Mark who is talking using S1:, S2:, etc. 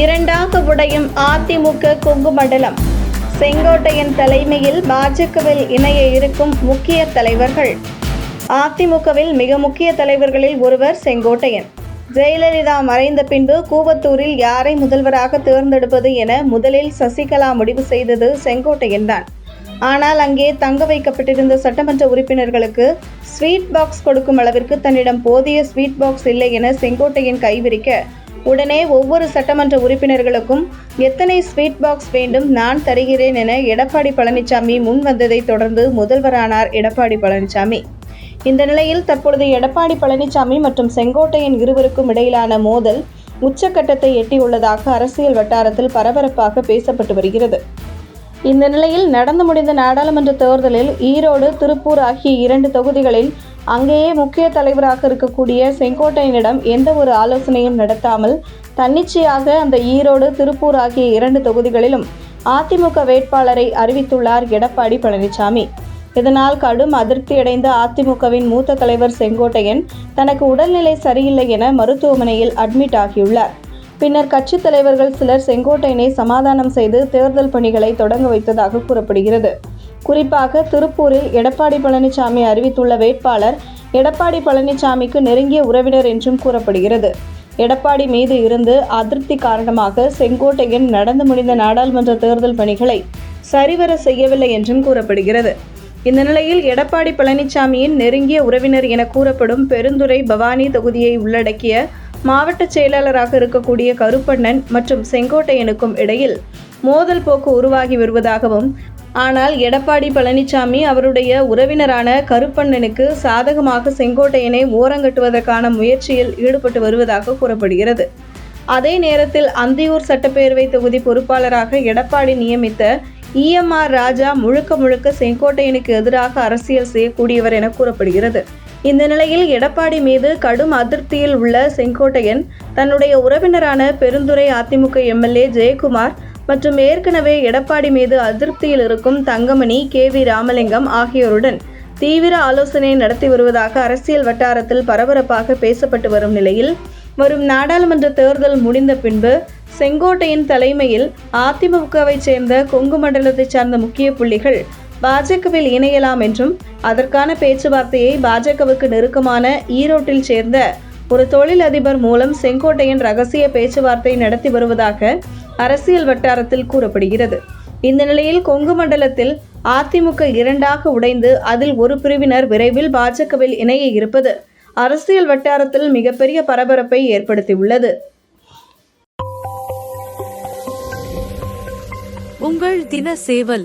S1: இரண்டாக உடையும் அதிமுக கொங்கு மண்டலம். செங்கோட்டையின் தலைமையில் பாஜகவில் இணைய இருக்கும் முக்கிய தலைவர்கள். அதிமுகவில் மிக முக்கிய தலைவர்களில் ஒருவர் செங்கோட்டையன். ஜெயலலிதா மறைந்த பின்பு கூவத்தூரில் யாரை முதல்வராக தேர்ந்தெடுப்பது என முதலில் சசிகலா முடிவு செய்தது செங்கோட்டையன் தான். ஆனால் அங்கே தங்க வைக்கப்பட்டிருந்த சட்டமன்ற உறுப்பினர்களுக்கு ஸ்வீட் பாக்ஸ் கொடுக்கும் அளவிற்கு தன்னிடம் போதிய ஸ்வீட் பாக்ஸ் இல்லை என செங்கோட்டையன் கைவிரிக்க உடனே ஒவ்வொரு சட்டமன்ற உறுப்பினர்களுக்கும் எத்தனை ஸ்வீட் பாக்ஸ் வேண்டும் நான் தருகிறேன் என எடப்பாடி பழனிசாமி முன் வந்ததை தொடர்ந்து முதல்வரானார் எடப்பாடி பழனிசாமி. இந்த நிலையில் தற்பொழுது எடப்பாடி பழனிசாமி மற்றும் செங்கோட்டையன் இருவருக்கும் இடையிலான மோதல் உச்சக்கட்டத்தை எட்டியுள்ளதாக அரசியல் வட்டாரத்தில் பரபரப்பாக பேசப்பட்டு வருகிறது. இந்த நிலையில் நடந்து முடிந்த நாடாளுமன்ற தேர்தலில் ஈரோடு திருப்பூர் ஆகிய இரண்டு தொகுதிகளில் அங்கேயே முக்கிய தலைவராக இருக்கக்கூடிய செங்கோட்டையனிடம் எந்த ஒரு ஆலோசனையும் நடத்தாமல் தன்னிச்சையாக அந்த ஈரோடு திருப்பூர் ஆகிய இரண்டு தொகுதிகளிலும் அதிமுக வேட்பாளரை அறிவித்துள்ளார் எடப்பாடி பழனிசாமி. இதனால் கடும் அதிருப்தியடைந்த அதிமுகவின் மூத்த தலைவர் செங்கோட்டையன் தனக்கு உடல்நிலை சரியில்லை என மருத்துவமனையில் அட்மிட் ஆகியுள்ளார். பின்னர் கட்சித் தலைவர்கள் சிலர் செங்கோட்டையனை சமாதானம் செய்து தேர்தல் பணிகளை தொடங்க வைத்ததாக கூறப்படுகிறது. குறிப்பாக திருப்பூரில் எடப்பாடி பழனிசாமி அறிவித்துள்ள வேட்பாளர் எடப்பாடி பழனிசாமிக்கு நெருங்கிய உறவினர் என்றும் கூறப்படுகிறது. எடப்பாடி மீது இருந்து அதிருப்தி காரணமாக செங்கோட்டையன் நடந்து முடிந்த நாடாளுமன்ற தேர்தல் பணிகளை சரிவர செய்யவில்லை என்றும் கூறப்படுகிறது. இந்த நிலையில் எடப்பாடி பழனிசாமியின் நெருங்கிய உறவினர் என கூறப்படும் பெருந்துறை பவானி தொகுதியை உள்ளடக்கிய மாவட்ட செயலாளராக இருக்கக்கூடிய கருப்பண்ணன் மற்றும் செங்கோட்டையனுக்கும் இடையில் மோதல் போக்கு உருவாகி வருவதாகவும் ஆனால் எடப்பாடி பழனிசாமி அவருடைய உறவினரான கருப்பண்ணனுக்கு சாதகமாக செங்கோட்டையனை ஓரங்கட்டுவதற்கான முயற்சியில் ஈடுபட்டு வருவதாக கூறப்படுகிறது. அதே நேரத்தில் அந்தியூர் சட்டப்பேரவை தொகுதி பொறுப்பாளராக எடப்பாடி நியமித்த இஎம்ஆர் ராஜா முழுக்க முழுக்க செங்கோட்டையனுக்கு எதிராக அரசியல் செய்யக்கூடியவர் என கூறப்படுகிறது. இந்த நிலையில் எடப்பாடி மீது கடும் அதிருப்தியில் உள்ள செங்கோட்டையன் தன்னுடைய உறவினரான பெருந்துறை அதிமுக எம்எல்ஏ ஜெயக்குமார் மற்றும் ஏற்கனவே எடப்பாடி மீது அதிருப்தியில் இருக்கும் தங்கமணி கே வி ராமலிங்கம் ஆகியோருடன் தீவிர ஆலோசனை நடத்தி வருவதாக அரசியல் வட்டாரத்தில் பரபரப்பாக பேசப்பட்டு வரும் நிலையில் வரும் நாடாளுமன்ற தேர்தல் முடிந்த பின்பு செங்கோட்டையின் தலைமையில் அதிமுகவைச் சேர்ந்த கொங்கு மண்டலத்தைச் சார்ந்த முக்கிய புள்ளிகள் பாஜகவில் இணையலாம் என்றும் அதற்கான பேச்சுவார்த்தையை பாஜகவுக்கு நெருக்கமான ஈரோட்டில் சேர்ந்த ஒரு தொழில் அதிபர் மூலம் செங்கோட்டையின் ரகசிய பேச்சுவார்த்தை நடத்தி வருவதாக அரசியல் வட்டாரத்தில் கூறப்படுகிறது. இந்த நிலையில் கொங்கு மண்டலத்தில் அதிமுக இரண்டாக உடைந்து அதில் ஒரு பிரிவினர் விரைவில் பாஜகவில் இணைய இருப்பது அரசியல் வட்டாரத்தில் மிகப்பெரிய பரபரப்பை ஏற்படுத்தியுள்ளது.
S2: உங்கள் தின சேவல்